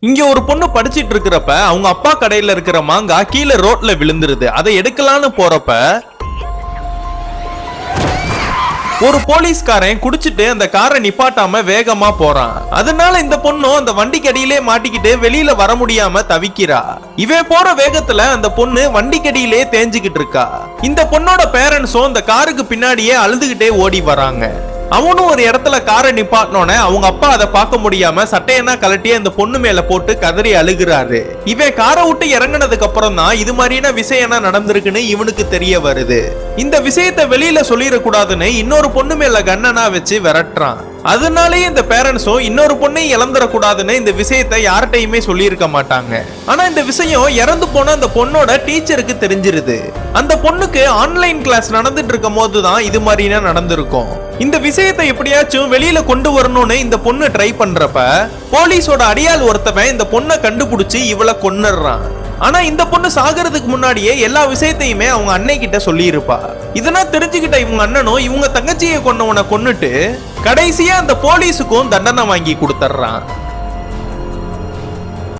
இங்க ஒரு பொண்ணு படிச்சிட்டு இருக்கிறப்ப அவங்க அப்பா கடையில இருக்கிற மாங்காய் கீழே ரோட்ல விழுந்துருது. அதை எடுக்கலான்னு போறப்ப ஒரு போலீஸ்காரன் குடிச்சிட்டு அந்த காரை நிப்பாட்டாம வேகமா போறான். அதனால இந்த பொண்ணும் அந்த வண்டிக்கு அடியிலே மாட்டிக்கிட்டு வெளியில வர முடியாம தவிக்கிறா. இவன் போற வேகத்துல அந்த பொண்ணு வண்டிக்கடியிலே தேஞ்சுக்கிட்டு இருக்கா. இந்த பொண்ணோட பேரண்ட்ஸும் இந்த காருக்கு பின்னாடியே அழுதுகிட்டே ஓடி வராங்க. அவனும் ஒரு இடத்துல காரை நிப்பாட்டினோட அவங்க அப்பா அதை பார்க்க முடியாம சட்டையெல்லாம் கலட்டி அந்த பொண்ணு மேல போட்டு கதறி அழுகுறாரு. இவன் காரை விட்டு இறங்குனதுக்கு அப்புறம் தான் இது மாதிரியான விஷயம் என்ன நடந்திருக்குன்னு இவனுக்கு தெரிய வருது. இந்த விஷயத்த வெளியில சொல்லிடக்கூடாதுன்னு இன்னொரு பொண்ணு மேல கண்ணனா வச்சு விரட்டுறான். அதனாலேயே இந்த பேரண்ட்ஸும் இன்னொரு பொண்ணையும் இழந்துடக்கூடாதுன்னு இந்த விஷயத்த யார்கிட்டயுமே சொல்லியிருக்க மாட்டாங்க. ஆனா இந்த விஷயம் இறந்து போன அந்த பொண்ணோட டீச்சருக்கு தெரிஞ்சிருது. அந்த பொண்ணுக்கு ஆன்லைன் கிளாஸ் நடந்துட்டு இருக்கும் போது தான் இது மாதிரினா நடந்திருக்கும். இந்த விஷயத்தை எப்படியாச்சும் வெளியில கொண்டு வரணும்னு இந்த பொண்ணு ட்ரை பண்றப்ப போலீஸோட அடியால் ஒருத்தவன் இந்த பொண்ணை கண்டுபிடிச்சு இவளை கொன்னுடுறான். ஆனா இந்த பொண்ணு சாகிறதுக்கு முன்னாடியே எல்லா விஷயத்தையுமே அவங்க அன்னை கிட்ட சொல்லியிருப்பா. இதெல்லாம் தெரிஞ்சுக்கிட்ட இவங்க அண்ணனும் இவங்க தங்கச்சியை கொண்டவனை கொன்னுட்டு கடைசியா அந்த போலீஸுக்கும் தண்டனை வாங்கி கொடுத்துட்றான்